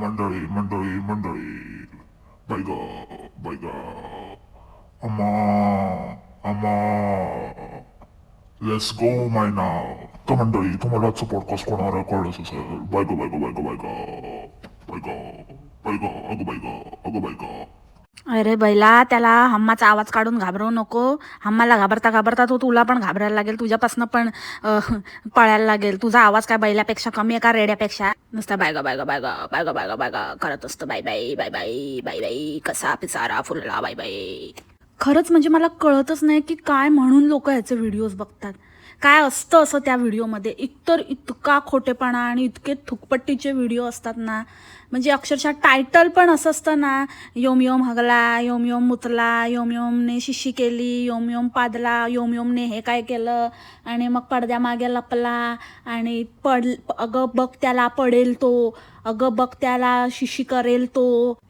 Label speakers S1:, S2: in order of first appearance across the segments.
S1: मंडळी मंडळी मंडळी बैग बैग अम्मा अम्मा लेट्स गो माय नाव तर मंडळी तुम्हाला आजचं पॉडकास्ट कोणाला कळलंच असेल बैग बैग बैग बैग बैग बैग अगं बैग अगं बैग
S2: अरे बैला त्याला हम्माचा आवाज काढून घाबरवू नको. हम्माला घाबरता घाबरता तो तुला पण घाबरायला लागेल तुझ्यापासून पण पळायला लागेल. तुझा आवाज काय बैलापेक्षा कमी आहे का रेड्यापेक्षा? नुसता बायगा बायगा बायगा बायगा बायगा बायगा करत असतं. Bye bye bye bye bye bye कसा पिसारा फुलला बाय बाय खरंच म्हणजे मला कळतच नाही की काय म्हणून लोक याचे व्हिडिओज बघतात. काय असतं असं त्या व्हिडिओमध्ये? इतर इतका खोटेपणा आणि इतके थुकपट्टीचे व्हिडिओ असतात ना म्हणजे अक्षरशः टायटल पण असं असतं ना योम योम हगला योम योम मुतला योम योमने शिशी केली योम योम पादला योम योमने हे काय केलं आणि मग पडद्यामागे लपला आणि पड अगं बघ त्याला पडेल तो अगं बघ त्याला शिशी करेल तो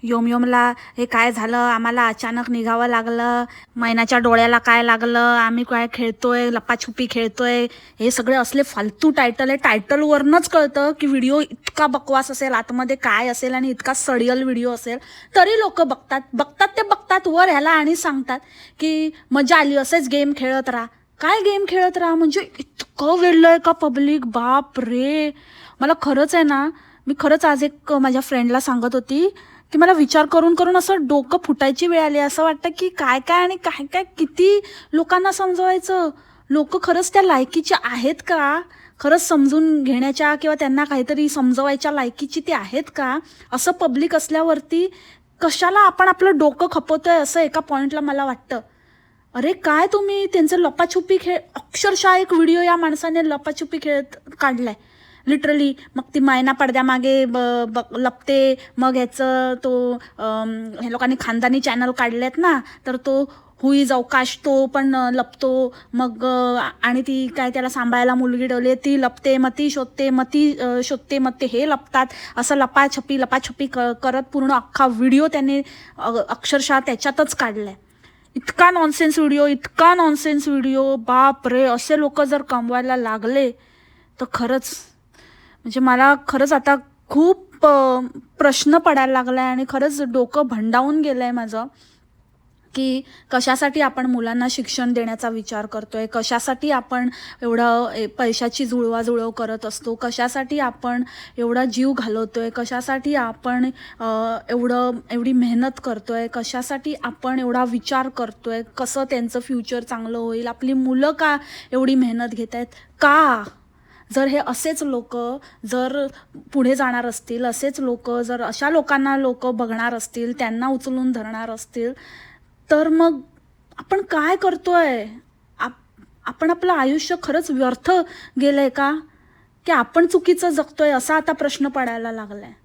S2: योम योमला हे काय झालं आम्हाला अचानक निघावं लागलं मैनाच्या डोळ्याला काय लागलं आम्ही काय खेळतोय लपाछुपी खेळतोय हे सगळे असले फालतू टायटल आहे. टायटलवरनंच कळतं की व्हिडिओ इतका बकवास असेल आतमध्ये काय असेल आणि इतका सडियल व्हिडिओ असेल तरी लोक बघतात. बघतात ते बघतात वर ह्याला आणि सांगतात की मजा आली असेच गेम खेळत राहा. काय गेम खेळत राहा? म्हणजे इतकं वेळलंय का पब्लिक बाप रे! मला खरंच आहे ना मी खरंच आज एक माझ्या फ्रेंडला सांगत होती की मला विचार करून करून असं डोकं फुटायची वेळ आली. असं वाटतं की काय काय आणि काय काय किती लोकांना समजवायचं? लोक खरंच त्या लायकीचे आहेत का? खरंच समजून घेण्याच्या किंवा त्यांना काहीतरी समजवायच्या लायकीची ते आहेत का? असं पब्लिक असल्यावरती कशाला आपण आपलं डोकं खपवतोय असं एका पॉईंटला मला वाटतं. अरे काय तुम्ही त्यांचं लपाछुपी खेळ अक्षरशः एक व्हिडिओ या माणसाने लपाछुपी खेळत काढलाय. लिटरली मग ती मायना पडद्यामागे ब ब लपते मग ह्याचं तो हे लोकांनी खानदानी चॅनल काढलेत ना तर तो हुईज अवकाश तो पण लपतो. मग आणि ती काय त्याला सांभाळायला मुलगी ठेवली ती लपते मग ती शोधते मग ती शोधते मग ते हे लपतात. असं लपाछपी लपाछपी क करत पूर्ण अख्खा व्हिडिओ त्याने अक्षरशः त्याच्यातच काढलाय. इतका नॉनसेन्स व्हिडिओ इतका नॉनसेन्स व्हिडिओ बाप रे असे लोक जर कमवायला लागले तर खरंच म्हणजे मला खरंच आता खूप प्रश्न पडायला लागला आहे आणि खरंच डोकं भंडावून गेलं आहे माझं. की कशासाठी आपण मुलांना शिक्षण देण्याचा विचार करतोय कशासाठी आपण एवढं ए, पैशाची जुळवाजुळव करत असतो कशासाठी आपण एवढा जीव घालवतोय कशासाठी आपण एवढं एवढी मेहनत करतोय कशासाठी आपण एवढा विचार करतोय कसं त्यांचं फ्युचर चांगलं होईल आपली मुलं का एवढी मेहनत घेत आहेत? का? जर हे असेच लोक जर पुढे जाणार असतील असेच लोक जर अशा लोकांना लोक बघणार असतील त्यांना उचलून धरणार असतील तर मग आपण काय करतोय? आप आपण आपलं आयुष्य खरंच व्यर्थ गेलं आहे का? की आपण चुकीचं जगतो आहे असा आता प्रश्न पडायला लागला आहे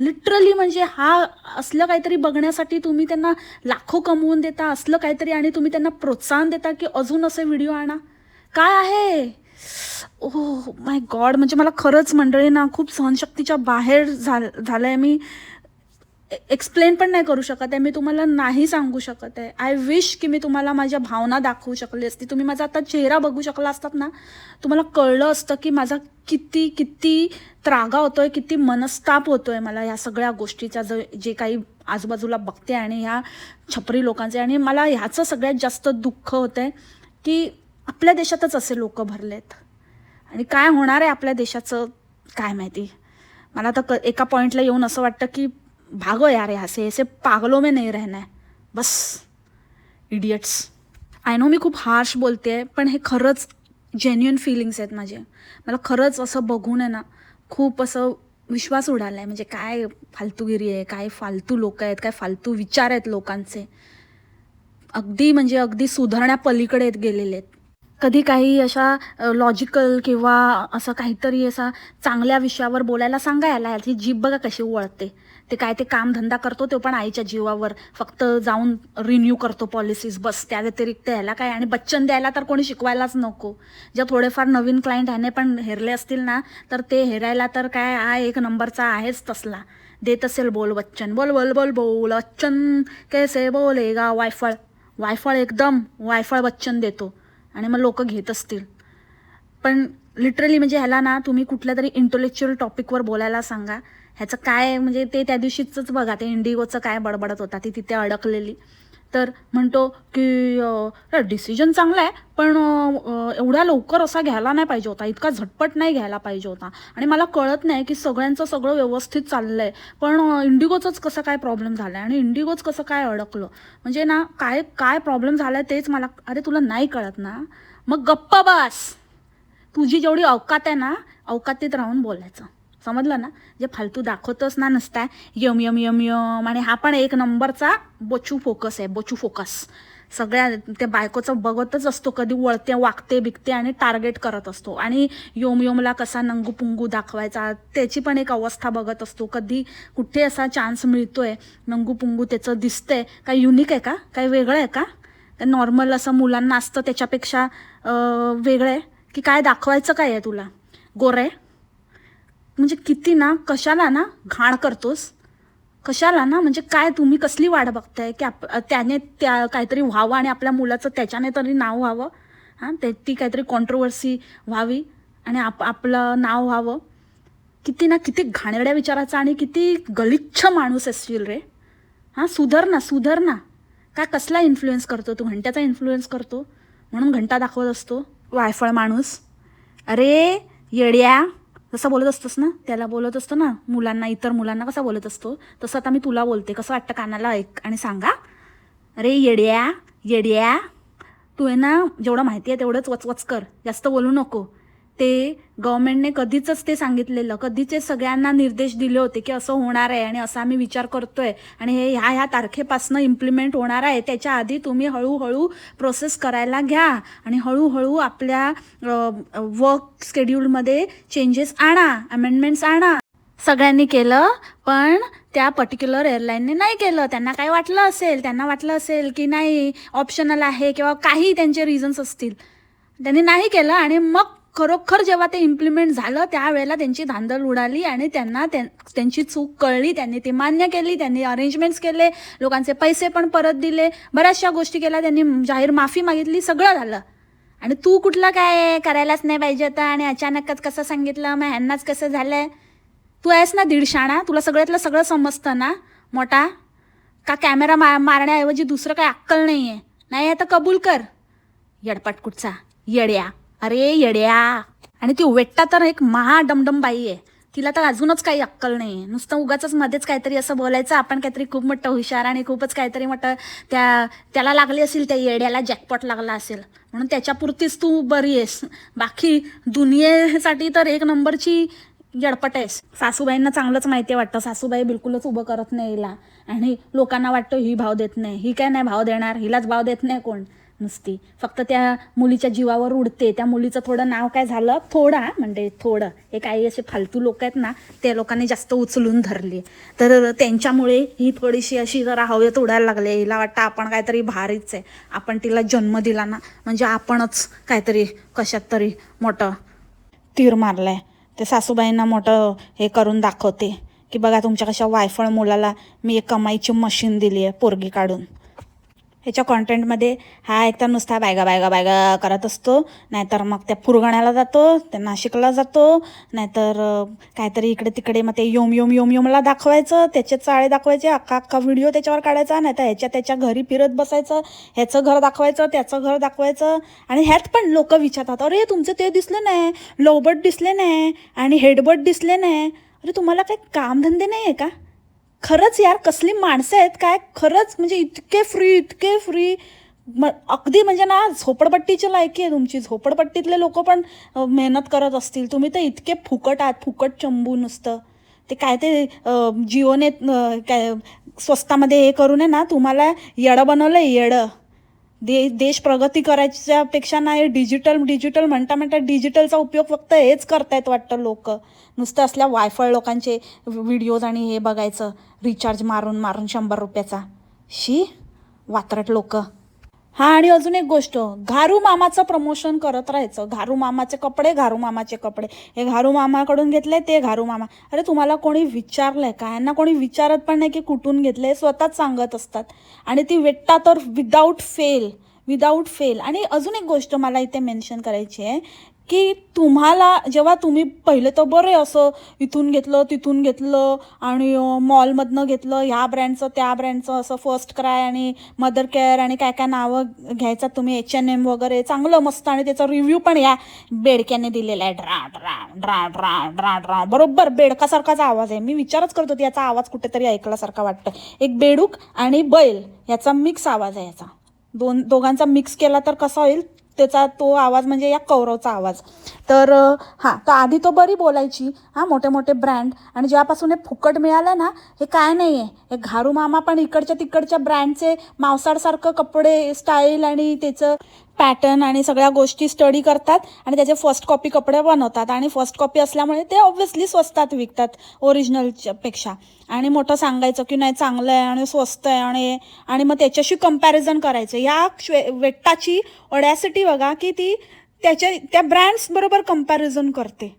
S2: लिटरली म्हणजे हा असलं काहीतरी बघण्यासाठी तुम्ही त्यांना लाखो कमवून देता असलं काहीतरी आणि तुम्ही त्यांना प्रोत्साहन देता की अजून असे व्हिडिओ आणा. काय आहे? ओह माय गॉड म्हणजे मला खरंच मंडळी ना खूप सहनशक्तीच्या बाहेर झाल झालं आहे मी. एक्सप्लेन पण नाही करू शकत आहे. मी तुम्हाला नाही सांगू शकत आहे. आय विश की मी तुम्हाला माझ्या भावना दाखवू शकली असती. तुम्ही माझा आता चेहरा बघू शकला असतात ना तुम्हाला कळलं असतं की माझा किती किती त्रागा होतोय किती मनस्ताप होतोय मला ह्या सगळ्या गोष्टीचा ज जे काही आजूबाजूला बघते आणि ह्या छपरी लोकांचे. आणि मला ह्याचं सगळ्यात जास्त दुःख होतं आहे की आपल्या देशातच असे लोक भरलेत. आणि काय होणार आहे आपल्या देशाचं काय माहिती. मला तर क एका पॉईंटला येऊन असं वाटतं की भागो यार यहाँ से ऐसे पागलों में नहीं रहना है। बस इडियट्स आय नो मी खूप हार्श बोलते आहे पण हे खरंच जेन्युन फिलिंग्स आहेत माझे. मला खरंच असं बघून आहे ना खूप असं विश्वास उडाला आहे म्हणजे काय फालतूगिरी आहे काय फालतू लोक आहेत काय फालतू विचार आहेत लोकांचे. अगदी म्हणजे अगदी सुधारण्या पलीकडे गेलेले आहेत. कधी काही अशा लॉजिकल किंवा असं काहीतरी असा चांगल्या विषयावर बोलायला सांगा याला याची जीभ बघा कशी वळते. ते काय ते कामधंदा करतो तो पण आईच्या जीवावर. फक्त जाऊन रिन्यू करतो पॉलिसीज बस त्या व्यतिरिक्त याला काय आणि बच्चन द्यायला तर कोणी शिकवायलाच नको. ज्या थोडेफार नवीन क्लायंट ह्याने पण हेरले असतील ना तर ते हेरायला तर काय हा एक नंबरचा आहेच तसला. देत असेल बोल बच्चन. बोल बोल बोल बोल. बच्चन कैसे बोलेगा वायफळ? वायफळ एकदम वायफळ बच्चन देतो. आणि मग लोक घेत असतील. पण लिटरली म्हणजे ह्याला ना तुम्ही कुठल्या तरी इंटेलेक्च्युअल टॉपिकवर बोलायला सांगा. ह्याचं काय म्हणजे ते त्या दिवशीच बघा. ते इंडिगोचं काय बडबडत होता ती तिथे अडकलेली. तर म्हणतो की डिसिजन चांगला आहे पण एवढ्या लवकर असा घ्यायला नाही पाहिजे होता. इतका झटपट नाही घ्यायला पाहिजे होता. आणि मला कळत नाही की सगळ्यांचं सगळं व्यवस्थित चाललं आहे पण इंडिगोचंच कसं काय प्रॉब्लेम झाला आहे आणि इंडिगोच कसं काय अडकलं? म्हणजे ना काय काय प्रॉब्लेम झाला आहे तेच मला अरे तुला नाही कळत ना? मग गप्प बस! तुझी जेवढी अवकात आहे ना अवकातीत राहून बोलायचं. समजलं ना? जे फालतू दाखवतच ना नसताय यम यम यम यम आणि हा पण एक नंबरचा बोचू फोकस आहे बोचू फोकस. सगळ्या त्या बायकोचं बघतच असतो कधी वळते वागते बिकते आणि टार्गेट करत असतो. आणि योम योमला कसा नंगू पुंगू दाखवायचा त्याची पण एक अवस्था बघत असतो. कधी कुठे असा चान्स मिळतोय नंगू पुंगू त्याचं दिसतंय काय युनिक आहे का? काय वेगळं आहे का? नॉर्मल असं मुलांना असतं त्याच्यापेक्षा वेगळं आहे? की काय दाखवायचं काय आहे तुला? गोरे म्हणजे किती ना कशाला ना घाण करतोस? कशाला ना म्हणजे काय तुम्ही कसली वाट बघताय की आप त्याने त्या काहीतरी व्हावं आणि आपल्या मुलाचं त्याच्याने तरी नाव व्हावं? हां ते ती काहीतरी कॉन्ट्रोवर्सी व्हावी आणि आप आपलं नाव व्हावं? किती ना किती घाणेरड्या विचाराचा आणि किती गलिच्छ माणूस असशील रे. हां सुधर ना सुधर ना. काय कसला इन्फ्लुएन्स करतो तू? घंट्याचा इन्फ्लुएन्स करतो? म्हणून घंटा दाखवत असतो? वायफळ माणूस. अरे येड्या. जसं बोलत असतोस ना त्याला बोलत असतो ना मुलांना इतर मुलांना कसा बोलत असतो? तसं आता मी तुला बोलते कसं वाटतं कानाला ऐक आणि सांगा. अरे येड्या येड्या. तू आहे ना जेवढं माहिती आहे तेवढंच वचवच कर. जास्त बोलू नको. ते गव्हर्नमेंटने कधीच ते सांगितलेलं कधीच सगळ्यांना निर्देश दिले होते की असं होणार आहे आणि असा आम्ही विचार करतोय. आणि हे ह्या ह्या तारखेपासून इम्प्लिमेंट होणार आहे. त्याच्या आधी तुम्ही हळूहळू प्रोसेस करायला घ्या आणि हळूहळू आपल्या वर्क स्केड्यूलमध्ये चेंजेस आणा अमेंडमेंट्स आणा. सगळ्यांनी केलं पण त्या पर्टिक्युलर एअरलाईनने नाही केलं. त्यांना काय वाटलं असेल? त्यांना वाटलं असेल की नाही ऑप्शनल आहे किंवा काही त्यांचे रिझन्स असतील. त्यांनी नाही केलं आणि मग खरोखर जेव्हा ते इम्प्लिमेंट झालं त्यावेळेला त्यांची धांदल उडाली आणि त्यांना त्यां- त्यांची चूक कळली. त्यांनी ते मान्य केली त्यांनी अरेंजमेंट्स केले लोकांचे पैसे पण परत दिले. बऱ्याचशा गोष्टी केल्या त्यांनी जाहीर माफी मागितली सगळं झालं. आणि तू कुठलं काय करायलाच नाही पाहिजे होतं? आणि अचानकच कसं सांगितलं? मग ह्यांनाच कसं झालंय? तू आहेस ना दीडशाणा. तुला सगळ्यातलं सगळं समजतं ना मोठा? का कॅमेरा मा मारण्याऐवजी दुसरं काय अक्कल नाही आहे नाही आता कबूल कर. येडपाटकुटचा येड्या. अरे येड्या. आणि ती वेट्टा तर एक महा डमडम बाई आहे. तिला तर अजूनच काही अक्कल नाही नुसतं उगाच मध्येच काहीतरी असं बोलायचं. आपण काहीतरी खूप मोठं हुशार आणि खूपच काहीतरी मोठं त्या त्याला लागली असेल त्या येड्याला जॅकपॉट लागला असेल. म्हणून त्याच्यापुरतीच तू बरी आहेस. बाकी दुनियेसाठी तर एक नंबरची जडपट आहेस. सासूबाईंना चांगलंच माहिती वाटतं. सासूबाई बिलकुलच उभं करत नाही हिला. आणि लोकांना वाटतं ही भाव देत नाही. ही काय नाही भाव देणार? हिलाच भाव देत नाही कोण? नुसती. फक्त त्या मुलीच्या जीवावर उडते. त्या मुलीचं थोडं नाव काय झालं? थोडं म्हणजे थोडं. हे काही असे फालतू लोक आहेत ना त्या लोकांनी जास्त उचलून धरली. तर त्यांच्यामुळे ही थोडीशी अशी जरा हवेत उडायला लागले. हिला वाटतं आपण काहीतरी भारीच आहे. आपण तिला जन्म दिला ना म्हणजे आपणच काहीतरी कशात तरी मोठं तीर मारलाय. ते सासूबाईंना मोठं हे करून दाखवते. की बघा तुमच्या कशा वायफळ मुलाला मी एक कमाईची मशीन दिली आहे पोरगी काढून. ह्याच्या कॉन्टेंटमध्ये हा एक तर नुसता बायगा बायगा बायगा करत असतो. नाहीतर मग त्या पुरगण्याला जातो त्या नाशिकला जातो. नाहीतर काहीतरी इकडे तिकडे मग ते योम योम योम योमला दाखवायचं त्याचे चाळे दाखवायचे अख्खा अख्खा व्हिडिओ त्याच्यावर काढायचा नाही तर ह्याच्या त्याच्या घरी फिरत बसायचं ह्याचं घर दाखवायचं त्याचं घर दाखवायचं. आणि ह्यात पण लोक विचारतात अरे तुमचं ते दिसलं नाही लोबट दिसले नाही आणि हेडबट दिसले नाही. अरे तुम्हाला काही कामधंदे नाही आहे का? खरंच यार कसली माणसं आहेत काय? खरंच म्हणजे इतके फ्री इतके फ्री म अगदी म्हणजे ना झोपडपट्टीची लायकी आहे तुमची. झोपडपट्टीतले लोक पण मेहनत करत असतील. तुम्ही तर इतके फुकट आहात फुकट चंबू नुसतं. ते काय ते जिओने काय स्वस्तामध्ये हे करून आहे ना तुम्हाला येडं बनवलं येडं. दे देश प्रगती करायच्या पेक्षा नाही डिजिटल डिजिटल म्हणता म्हणता डिजिटलचा उपयोग फक्त हेच करतायत वाटतं लोक. नुसतं असल्या वायफळ लोकांचे व्हिडिओज आणि हे बघायचं रिचार्ज मारून मारून शंभर रुपयाचा. शी वात्रट लोकं. हा आणि अजून एक गोष्ट घारू मामाचं प्रमोशन करत राहायचं. घारू मामाचे कपडे घारू मामाचे कपडे. हे घारू मामाकडून घेतले ते घारू मामा. अरे तुम्हाला कोणी विचारलंय का? यांना कोणी विचारत पण नाही की कुठून घेतले स्वतःच सांगत असतात. आणि ती वेट्टा तर विदाऊट फेल विदाऊट फेल आणि अजून एक गोष्ट मला इथे मेन्शन करायची आहे की तुम्हाला जेव्हा तुम्ही पहिले तर बरे असं इथून घेतलं तिथून घेतलं आणि मॉलमधनं घेतलं ह्या ब्रँडचं त्या ब्रँडचं असं फर्स्ट क्राय आणि मदर केअर आणि काय काय नावं घ्यायचा तुम्ही एच एन एम वगैरे चांगलं मस्त आणि त्याचा रिव्ह्यू पण या बेडक्याने दिलेला आहे. ड्रा ड्रा ड्रा ड्रा ड्रा ड्रा. बरोबर बेडकासारखाच आवाज आहे. मी विचारच करत होती याचा आवाज कुठेतरी ऐकल्यासारखा वाटतं एक बेडूक आणि बैल याचा मिक्स आवाज आहे याचा. दोन दोघांचा मिक्स केला तर कसा होईल? त्याचा तो आवाज म्हणजे या कौरवचा आवाज. तर हा हां तर आधी तो बरी बोलायची. हां मोठे मोठे ब्रँड. आणि जेव्हापासून हे फुकट मिळालं ना हे काय नाही आहे हे घारू मामा पण इकडच्या तिकडच्या ब्रँडचे मावसाडसारखं कपडे स्टाईल आणि त्याचं पॅटर्न आणि सगळ्या गोष्टी स्टडी करतात आणि त्याचे फर्स्ट कॉपी कपडे बनवतात. आणि फर्स्ट कॉपी असल्यामुळे ते ऑब्व्हियसली स्वस्तात विकतात ओरिजिनलच्या पेक्षा. आणि मोठं सांगायचं की नाही चांगलं आहे आणि स्वस्त आहे आणि आणि मग त्याच्याशी कंपॅरिझन करायचं. या श्वे वेट्टाची ऑडॅसिटी बघा की ती त्याच्या त्या ब्रँड्स बरोबर कंपॅरिझन करते.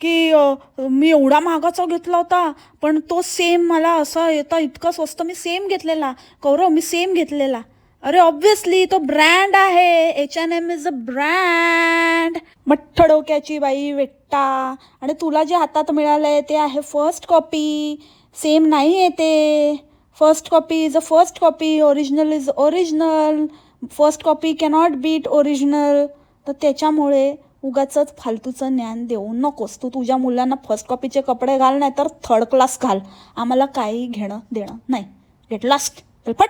S2: की मी एवढा महागाचा घेतला होता पण तो सेम मला असा येता इतका स्वस्त. मी सेम घेतलेला. कौरव मी सेम घेतलेला. अरे ऑब्व्हियसली तो ब्रँड आहे. H N M is a brand मठ्ठ डोक्याची बाई वेट्टा. आणि तुला जे हातात मिळालंय ते आहे फर्स्ट कॉपी सेम नाही आहे ते. First copy is a first copy original is original first copy cannot beat original तर त्याच्यामुळे उगाच फालतूचं ज्ञान देऊ नकोस. तू तुझ्या मुलांना फर्स्ट कॉपीचे कपडे घाल नाही तर थर्ड क्लास घाल. आम्हाला काही घेणं देणं नाही गेट लास्ट पट.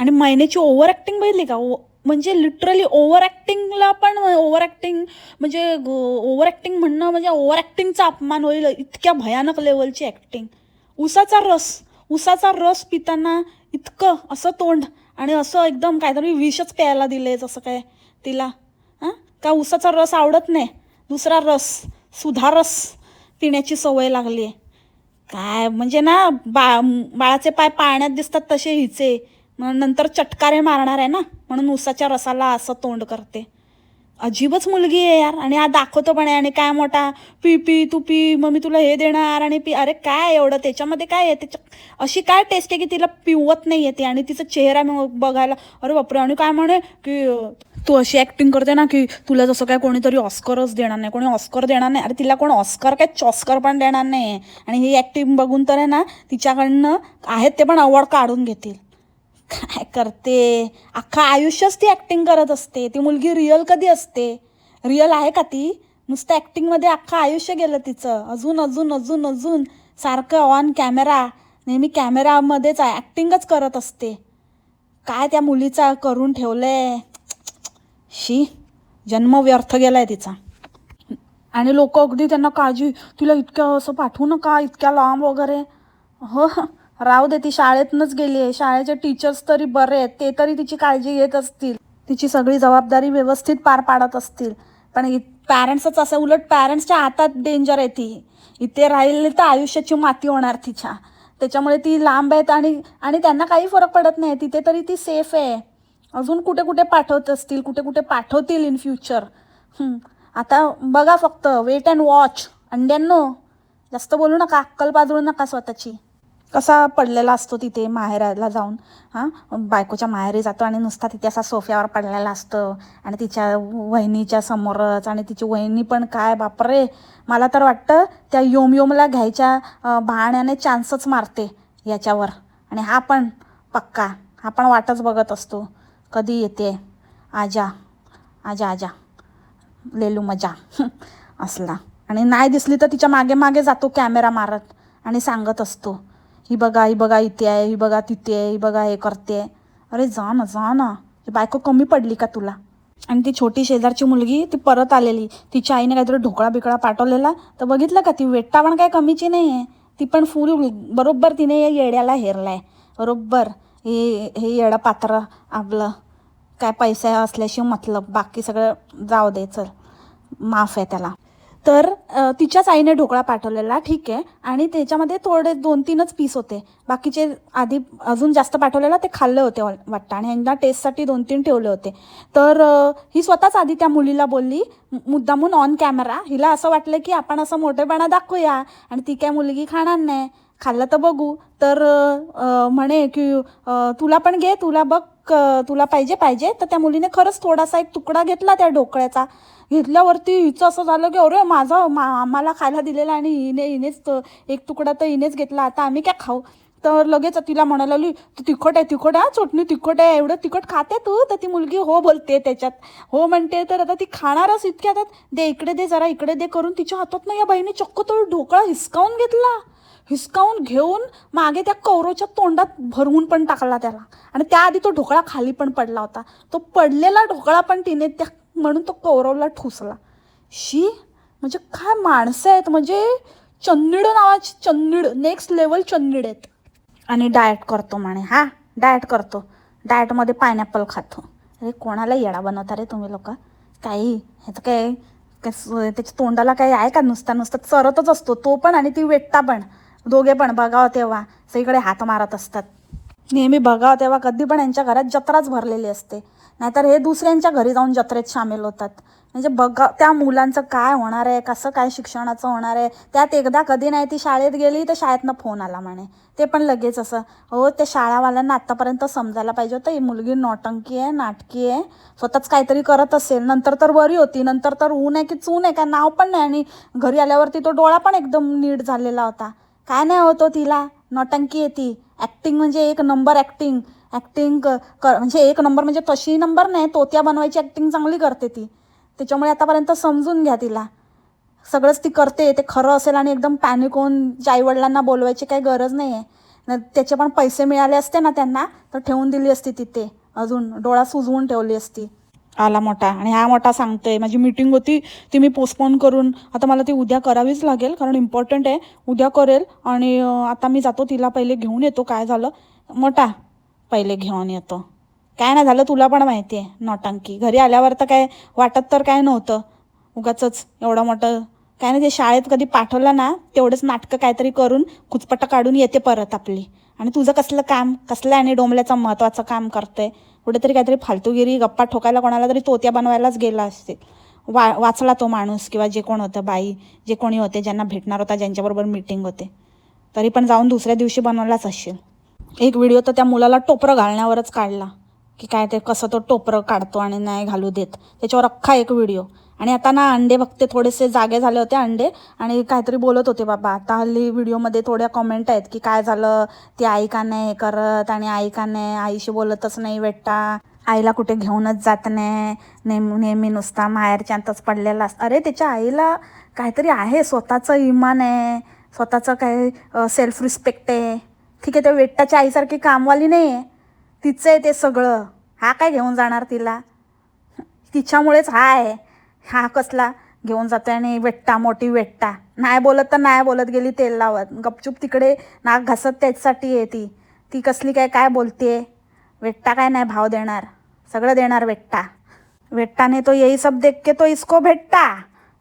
S2: आणि महिन्याची ओव्हर ॲक्टिंग बघितली का? ओ म्हणजे लिटरली ओव्हर ॲक्टिंगला पण ओव्हर ॲक्टिंग म्हणजे ओव्हर ॲक्टिंग म्हणणं म्हणजे ओव्हर ॲक्टिंगचा अपमान होईल इतक्या भयानक लेवलची ॲक्टिंग उसाचा रस उसाचा रस पिताना इतकं असं तोंड आणि असं एकदम काहीतरी विषच प्यायला दिले जसं काय तिला. हां? का उसाचा रस आवडत नाही? दुसरा रस सुधा रस पिण्याची सवय लागली आहे काय म्हणजे ना बा बाळाचे पाय पाळण्यात दिसतात तसे हिचे. मग नंतर चटकारे मारणार आहे ना? म्हणून उसाच्या रसाला असं तोंड करते. अजिबच मुलगी आहे यार. आणि हा दाखवतो पण आहे. आणि काय मोठा पी पी तू पी मग मी तुला हे देणार आणि पी. अरे काय एवढं? त्याच्यामध्ये काय आहे? त्याच्या अशी काय टेस्ट आहे की तिला पिवत नाही येते आणि तिचा चेहरा मग बघायला अरे बापरे. आणि काय म्हणे की तू अशी ॲक्टिंग करते ना की तुला जसं काय कोणीतरी ऑस्करच देणार नाही. कोणी ऑस्कर देणार नाही. अरे तिला कोण ऑस्कर काय चॉस्कर पण देणार नाही. आणि ही ॲक्टिंग बघून तर आहे ना तिच्याकडनं आहेत ते पण अवॉर्ड काढून घेतील. काय करते? अख्खा आयुष्यच ती ॲक्टिंग करत असते. ती मुलगी रिअल कधी असते? रिअल आहे का ती? नुसतं ॲक्टिंगमध्ये अख्खं आयुष्य गेलं तिचं. अजून अजून अजून अजून. सारखं ऑन कॅमेरा नेहमी कॅमेरामध्येच ॲक्टिंगच करत असते. काय त्या मुलीचा करून ठेवलंय? शी जन्म व्यर्थ गेलाय तिचा. आणि लोक अगदी त्यांना काळजी तिला इतक्या असं पाठवू नका? इतक्या लांब वगैरे? हो. हो. राहू दे ती शाळेतनंच गेली आहे. शाळेचे टीचर्स तरी बरे आहेत ते तरी तिची काळजी घेत असतील. तिची सगळी जबाबदारी व्यवस्थित पार पाडत असतील. पण पॅरेंट्सच असं उलट पॅरेंट्सच्या हातात डेंजर आहे ती. इथे राहिली तर आयुष्याची माती होणार तिच्या. त्याच्यामुळे ती लांब आहेत आणि आणि त्यांना काही फरक पडत नाही. तिथे तरी ती सेफ आहे. अजून कुठे कुठे पाठवत असतील कुठे कुठे पाठवतील इन फ्युचर आता बघा फक्त वेट अँड वॉच अंड्यांनो जास्त बोलू नका. अक्कल बाजू नका स्वतःची. कसा पडलेला असतो तिथे माहेराला जाऊन हां? बायकोच्या माहेरी जातो आणि नुसता तिथे असा सोफ्यावर पडलेला असतो आणि तिच्या वहिनीच्या समोरच आणि तिची वहिनी पण काय बापरे! मला तर वाटतं त्या योम योमला घ्यायच्या बहाण्याने चान्सच मारते याच्यावर. आणि हा पण पक्का हा पण वाटच बघत असतो. कधी येते? आजा आजा आजा. लेलू मजा. असला. आणि नाही दिसली तर तिच्यामागे मागे जातो कॅमेरा मारत आणि सांगत असतो. ही बघा ही बघा इथे आहे ही बघा तिथे आहे ही बघा हे करते. अरे जा ना जा ना. ही बायको कमी पडली का तुला? आणि ती छोटी शेजारची मुलगी ती परत आलेली. तिच्या आईने काहीतरी ढोकळा बिकळा पाठवलेला. तर बघितलं का ती वेट्टा पण काय कमीची नाही आहे ती पण फुल बरोबर तिने या येड्याला हेरलाय. बरोबर. हे हे येडं पात्र आपलं. काय पैसा असल्याशी मतलब. बाकी सगळं जाऊ दे चल. माफ आहे त्याला. तर तिच्याच आईने ढोकळा पाठवलेला ठीक आहे. आणि त्याच्यामध्ये थोडे दोन तीनच पीस होते. बाकीचे आधी अजून जास्त पाठवलेला ते खाल्ले होते वाटतं. आणि ह्यांना टेस्टसाठी दोन तीन ठेवले होते. तर ही स्वतःच आधी त्या मुलीला बोलली मुद्दामून ऑन कॅमेरा. हिला असं वाटलं की आपण असं मोठेपणा दाखवूया आणि ती काय मुलगी खाणार नाही. खाल्ला तर बघू. तर म्हणे की तुला पण घे तुला बघ तुला पाहिजे पाहिजे. तर त्या मुलीने खरंच थोडासा एक तुकडा घेतला त्या ढोकळ्याचा. घेतल्यावरती हिचं असं झालं की अरे माझा मा आम्हाला खायला दिलेला आणि हिने हिनेच एक तुकडा तर हिनेच घेतला. आता आम्ही काय खाऊ? तर लगेच तिला म्हणायला लागली "तू तिखट आहे तिखट आहे चटणी तिखट आहे एवढं तिखट खाते तू? तर ती मुलगी हो बोलते त्याच्यात. हो म्हणते. तर आता ती खाणारच इतक्या आता दे इकडे दे जरा इकडे दे करून तिच्या हातात ना या बहिणी चक्क तो ढोकळा हिसकावून घेतला. हिसकावून घेऊन मागे त्या कौरवच्या तोंडात भरवून पण टाकला त्याला. आणि त्याआधी तो ढोकळा खाली पण पडला होता. तो पडलेला ढोकळा पण तिने त्या म्हणून तो कौरवला ठुसला. शी म्हणजे काय माणसं आहेत म्हणजे चन्नीड नावाची चन्नीड नेक्स्ट लेवल चन्नीड आहेत. आणि डाएट करतो म्हणे हा डाएट करतो. डाएटमध्ये पायनॅपल खातो. अरे कोणाला येडा बनवता रे तुम्ही लोक? काही ह्याचं काय त्याच्या तोंडाला काही आहे का? नुसता नुसता चरतच असतो. तो पण आणि ती वेटता पण. दोघे पण बघावं तेव्हा. सगळीकडे हात मारत असतात. नेहमी बघावं तेव्हा कधी पण यांच्या घरात जत्राच भरलेली असते. नाहीतर हे दुसऱ्यांच्या घरी जाऊन जत्रेत सामील होतात. म्हणजे बघा त्या मुलांचं काय होणार आहे? कसं काय शिक्षणाचं होणार आहे? त्यात एकदा कधी नाही ती शाळेत गेली तर शाळेतनं फोन आला म्हणे. ते पण लगेच असं हो त्या शाळावाल्यांना आत्तापर्यंत समजायला पाहिजे होतं. ही मुलगी नौटंकी आहे नाटकी आहे. स्वतःच काहीतरी करत असेल. नंतर तर बरी होती. नंतर तर ऊन आहे की चून आहे काय नाव पण नाही. आणि घरी आल्यावरती तो डोळा पण एकदम नीट झालेला होता. काय नाही होतो हो तिला. नौटंकी आहे ती. ॲक्टिंग म्हणजे एक नंबर ॲक्टिंग ॲक्टिंग कर म्हणजे एक नंबर म्हणजे तशी नंबर नाही तोत्या बनवायची ॲक्टिंग चांगली करते ती. त्याच्यामुळे आतापर्यंत समजून घ्या तिला. सगळंच ती करते ते खरं असेल आणि एकदम पॅनिक होऊन आईवडिलांना बोलवायची काही गरज नाही आहे न त्याचे पण पैसे मिळाले असते ना त्यांना तर ठेवून दिली असती तिथे अजून डोळा सुजवून ठेवली असती. आला मोठा. आणि हा मोठा सांगतोय माझी मीटिंग होती ती मी पोस्टपोन करून आता मला ती उद्या करावीच लागेल कारण इम्पॉर्टंट आहे उद्या करेल आणि आता मी जातो तिला पहिले घेऊन येतो काय झालं? मोठा पहिले घेऊन येतो. काय नाही झालं तुला पण माहिती आहे नौटंकी. घरी आल्यावर तर काय वाटत तर काय नव्हतं. उगाच एवढं मोठं काय नाही ते शाळेत कधी पाठवलं ना तेवढंच नाटकं काहीतरी करून खुचपट्टा काढून येते परत आपली. आणि तुझं कसलं काम कसलं आणि डोंबल्याचं महत्त्वाचं काम करते कुठेतरी काहीतरी फालतूगिरी गप्पा ठोकायला कोणाला तरी तोत्या बनवायलाच गेला असते वा वाचला तो माणूस किंवा जे कोण होतं बाई जे कोणी होते ज्यांना भेटणार होता ज्यांच्याबरोबर मीटिंग होते. तरी पण जाऊन दुसऱ्या दिवशी बनवलाच असेल. एक व्हिडिओ तर त्या मुलाला टोपरं घालण्यावरच काढला. की काय ते कसं तो टोपरं काढतो आणि नाही घालू देत. त्याच्यावर अख्खा एक व्हिडिओ आणि आता ना अंडे बघते थोडेसे जागे झाले होते अंडे. आणि काहीतरी बोलत होते बाबा. आता हल्ली व्हिडिओमध्ये थोड्या कॉमेंट आहेत की काय झालं ती आई का नाही हे करत आणि आई का नाही आईशी बोलतच नाही वेट्टा आईला कुठे घेऊनच जात नाही. नेहमी नेहमी नुसता माहेरच्यांतच पडलेला अस अरे त्याच्या आईला काहीतरी आहे स्वतःचं इमान आहे. स्वतःचं काय सेल्फ रिस्पेक्ट आहे. ठीक आहे त्या वेट्टाच्या आईसारखी कामवाली नाही आहे. तिचं आहे ते सगळं. हा काय घेऊन जाणार तिला? तिच्यामुळेच हा आहे. हा कसला? घेऊन जातोय आणि वेट्टा मोठी वेट्टा. नाही बोलत तर नाही बोलत गेली तेल लावत. गपचूप तिकडे नाक घासत त्याच्यासाठी आहे ती. ती कसली काय काय बोलते वेट्टा काय नाही भाव देणार. सगळं देणार वेट्टा. वेट्टाने तो यही सब देख के तो इसको भेटता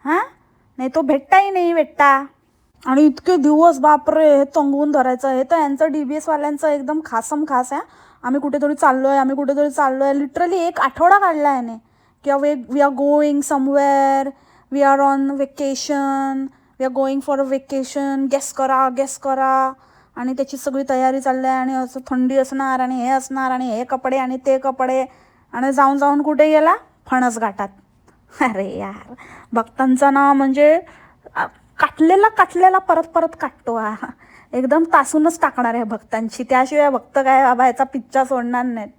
S2: हां? नाही तो भेटताही नाही वेट्टा. आणि इतके दिवस बापरे हे तंगवून धरायचं हे तर यांचं डी बी एसवाल्यांचं एकदम खासम खास आहे आम्ही कुठेतरी चाललो आहे आम्ही कुठेतरी चाललो आहे लिटरली एक आठवडा काढला याने. किंवा way we are going somewhere we are on vacation we are going for a vacation guess करा गेस करा. आणि त्याची सगळी तयारी चालली आहे. आणि असं थंडी असणार आणि हे असणार आणि हे कपडे आणि ते कपडे. आणि जाऊन जाऊन कुठे गेला? फणस घाटात. अरे यार. भक्तांचा ना म्हणजे काटलेला काटलेला परत परत काटतो हा. एकदम तासूनच टाकणार आहे भक्तांची. त्याशिवाय भक्त काय बाबा याचा पिच्चा सोडणार नाहीत.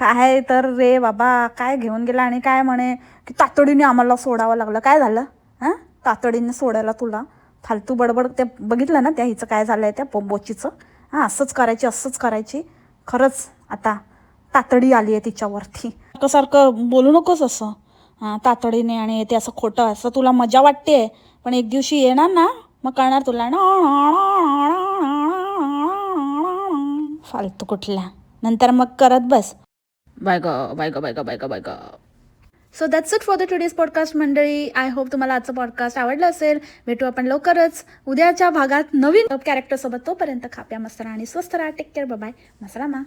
S2: काय तर रे बाबा काय घेऊन गेला आणि काय म्हणे की तातडीने आम्हाला सोडावं लागलं काय झालं हां तातडीने सोडायला तुला फालतू बडबड ते बघितलं ना त्या हिचं काय झालं आहे त्या पोंबोचीचं हां असंच करायची असंच करायची खरंच आता तातडी आली आहे तिच्यावरती सारखं बोलू नकोस असं हां तातडीने आणि ते असं खोटं असं तुला मजा वाटते पण एक दिवशी येणार ना मग कळणार तुला फालतू कुठला नंतर मग करत बस बाय ग बाय ग बाय ग बाय ग बाय ग so that's it for the today's podcast मंडळी. आय होप तुम्हाला आजचं पॉडकास्ट आवडलं असेल. भेटू आपण लवकरच. उद्याच्या भागात नवीन कॅरेक्टरसोबत तोपर्यंत खाप्या मस्त राहा आणि स्वस्त राहा. Take care bye मसरामा